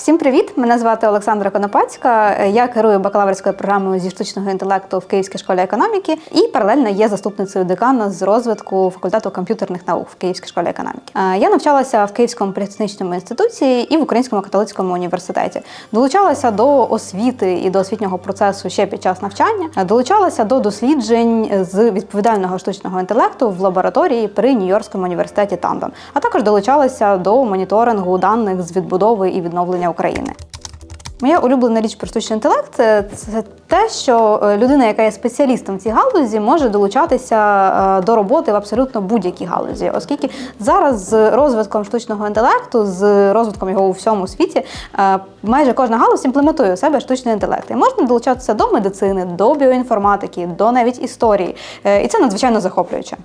Всім привіт! Мене звати Олександра Конопацька. Я керую бакалаврською програмою зі штучного інтелекту в Київській школі економіки і паралельно є заступницею декана з розвитку факультету комп'ютерних наук в Київській школі економіки. Е, Я навчалася в Київському політехнічному інституті і в Українському католицькому університеті. Долучалася до освіти і до освітнього процесу ще під час навчання. Е, Долучалася до досліджень з відповідального штучного інтелекту в лабораторії при Нью-Йоркському університеті Тандон, а також долучалася до моніторингу даних з відбудови і відновлення України. Моя улюблена річ про штучний інтелект це це те, що е, людина, яка є спеціалістом в цій галузі, може долучатися е, до роботи в абсолютно будь-якій галузі, оскільки зараз з розвитком штучного інтелекту, з розвитком його у всьому світі, е, майже кожна галузь імплементує у себе штучний інтелект. І можна долучатися до медицини, до біоінформатики, до навіть історії. Е, І це надзвичайно захоплююче.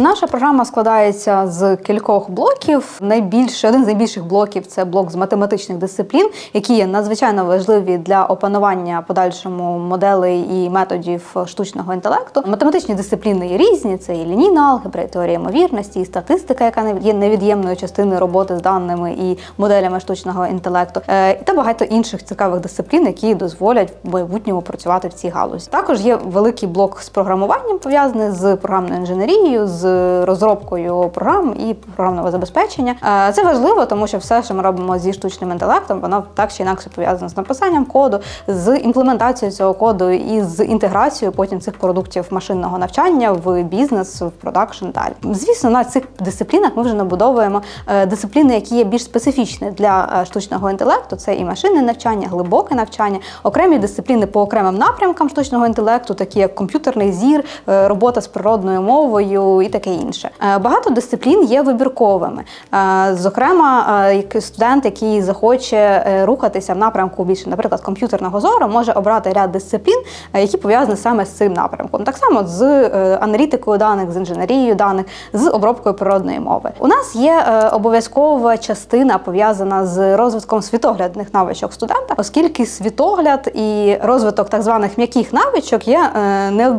Наша програма складається з кількох блоків. Найбільше один з найбільших блоків це блок з математичних дисциплін, які є надзвичайно важливі для опанування подальшому моделей і методів штучного інтелекту. Математичні дисципліни є різні: це і лінійна алгебра, і теорія ймовірності, і статистика, яка є невід'ємною частиною роботи з даними і моделями штучного інтелекту, е, та багато інших цікавих дисциплін, які дозволять в майбутньому працювати в цій галузі. Також є великий блок з програмуванням пов'язаний з програмною інженерією. з розробкою програм і програмного забезпечення. Е, Це важливо, тому що все, що ми робимо зі штучним інтелектом, воно так чи інакше пов'язане з написанням коду, з імплементацією цього коду і з інтеграцією потім цих продуктів машинного навчання в бізнес, в продакшн далі. Звісно, на цих дисциплінах ми вже набудовуємо е, дисципліни, які є більш специфічні для е, штучного інтелекту. Це і машинне навчання, глибоке навчання, окремі дисципліни по окремим напрямкам штучного інтелекту, такі як комп'ютерний зір, робота з природною мовою таке інше. Е, Багато дисциплін є вибірковими. Е, Зокрема, е, студент, який захоче рухатися в напрямку більше, наприклад, комп'ютерного зору, може обрати ряд дисциплін, які пов'язані саме з цим напрямком. Так само з аналітикою даних, з інженерією даних, з обробкою природної мови. У нас є обов'язкова частина пов'язана з розвитком світоглядних навичок студента, оскільки світогляд і розвиток так званих м'яких навичок є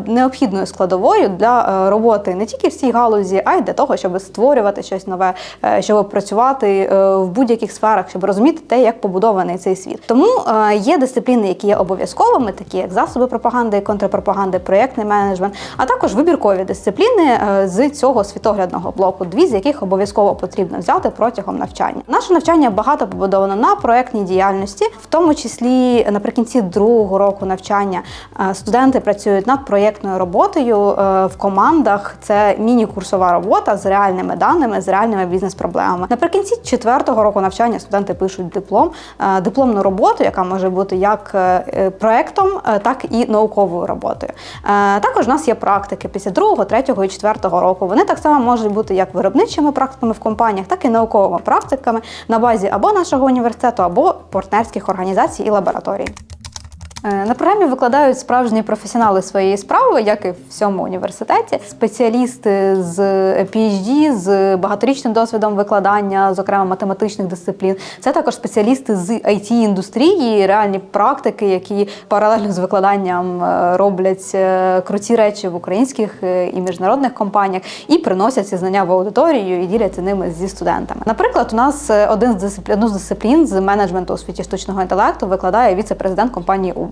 необхідною складовою для роботи не тільки в цій галузі, а й для того, щоб створювати щось нове, е, щоб працювати е, в будь-яких сферах, щоб розуміти те, як побудований цей світ. Тому е, є дисципліни, які є обов'язковими, такі як засоби пропаганди контрпропаганди, проєктний менеджмент, а також вибіркові дисципліни з цього світоглядного блоку, дві з яких обов'язково потрібно взяти протягом навчання. Наше навчання багато побудовано на проєктній діяльності, в тому числі наприкінці другого року навчання студенти працюють над проєктною роботою в командах. Це міні-курсова робота з реальними даними, з реальними бізнес-проблемами. Наприкінці четвертого року навчання студенти пишуть диплом, е, дипломну роботу, яка може бути як е, е, проектом, так і науковою роботою. Також у нас є практики після другого, третього і четвертого року. Вони так само можуть бути як виробничими практиками в компаніях, так і науковими практиками на базі або нашого університету, або партнерських організацій і лабораторій. Е, На програмі викладають справжні професіонали своєї справи, як і в всьому університеті. Спеціалісти з PhD, з багаторічним досвідом викладання, зокрема математичних дисциплін. Це також спеціалісти з it індустрії, реальні практики, які паралельно з викладанням е, роблять е, круті речі в українських і міжнародних компаніях і приносять ці знання в аудиторію і діляться ними зі студентами. Наприклад, у нас один з дисциплін, одну з дисциплін з менеджменту у штучного інтелекту викладає віце-президент компанії Uber.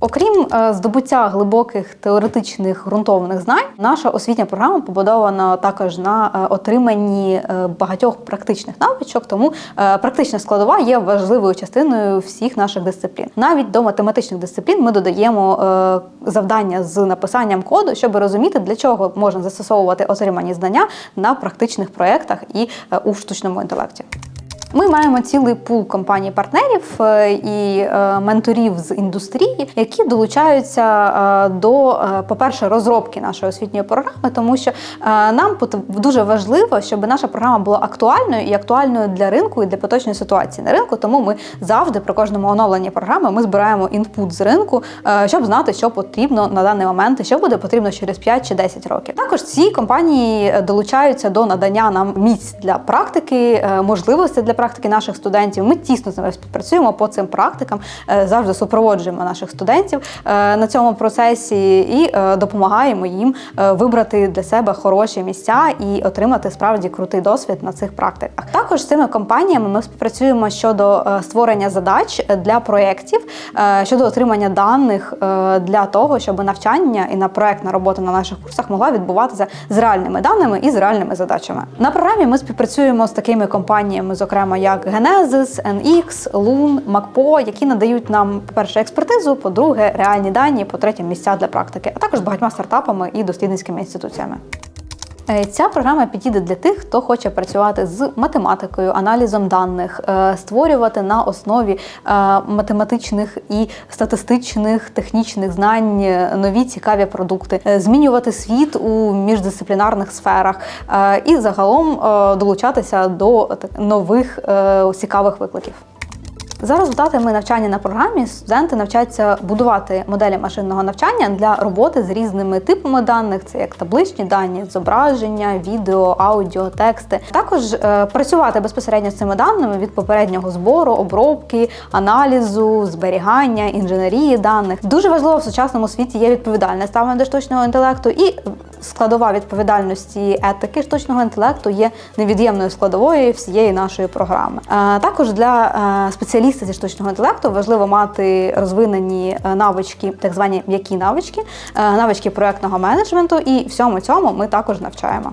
Окрім е, здобуття глибоких теоретичних ґрунтовних знань, наша освітня програма побудована також на е, отриманні е, багатьох практичних навичок, тому практична складова є важливою частиною всіх наших дисциплін. Навіть до математичних дисциплін ми додаємо завдання з написанням коду, щоб розуміти, для чого можна застосовувати отримані знання на практичних проєктах і у штучному інтелекті. Ми маємо цілий пул компаній-партнерів е, і е, менторів з індустрії, які долучаються е, до, по-перше, розробки нашої освітньої програми, тому що нам дуже важливо, щоб наша програма була актуальною і актуальною для ринку і для поточної ситуації на ринку. Тому ми завжди при кожному оновленні програми ми збираємо інпут з ринку, щоб знати, що потрібно на даний момент, і що буде потрібно через 5 чи 10 років. Також ці компанії долучаються до надання нам місць для практики, можливостей для практики наших студентів. Ми тісно з ними співпрацюємо по цим практикам, е, завжди супроводжуємо наших студентів е, на цьому процесі і е, допомагаємо їм вибрати для себе хороші місця і отримати справді крутий досвід на цих практиках. Також з цими компаніями ми співпрацюємо щодо створення задач для проєктів, щодо отримання даних для того, щоб навчання і на проектна робота на наших курсах могла відбуватися з реальними даними і з реальними задачами. На програмі ми співпрацюємо з такими компаніями, зокрема як Genesis, NX, Loon, MacPo, які надають нам, по-перше, експертизу, по-друге, реальні дані, по-третє, місця для практики, а також багатьма стартапами і дослідницькими інституціями. Е, Ця програма підійде для тих, хто хоче працювати з математикою, аналізом даних, е, створювати на основі е, математичних і статистичних технічних знань нові цікаві продукти, змінювати світ у міждисциплінарних сферах і загалом долучатися до нових цікавих викликів. За результатами навчання на програмі студенти навчаються будувати моделі машинного навчання для роботи з різними типами даних, це як табличні дані, зображення, відео, аудіо, тексти. Також е, працювати безпосередньо з цими даними від попереднього збору, обробки, аналізу, зберігання, інженерії даних. Дуже важливо в сучасному світі є відповідальне ставлення до штучного інтелекту і складова відповідальності етики штучного інтелекту є невід'ємною складовою всієї нашої програми. Е, Також для е, спеціаліста зі штучного інтелекту важливо мати розвинені е, навички, так звані м'які навички, навички проектного менеджменту, і всьому цьому ми також навчаємо.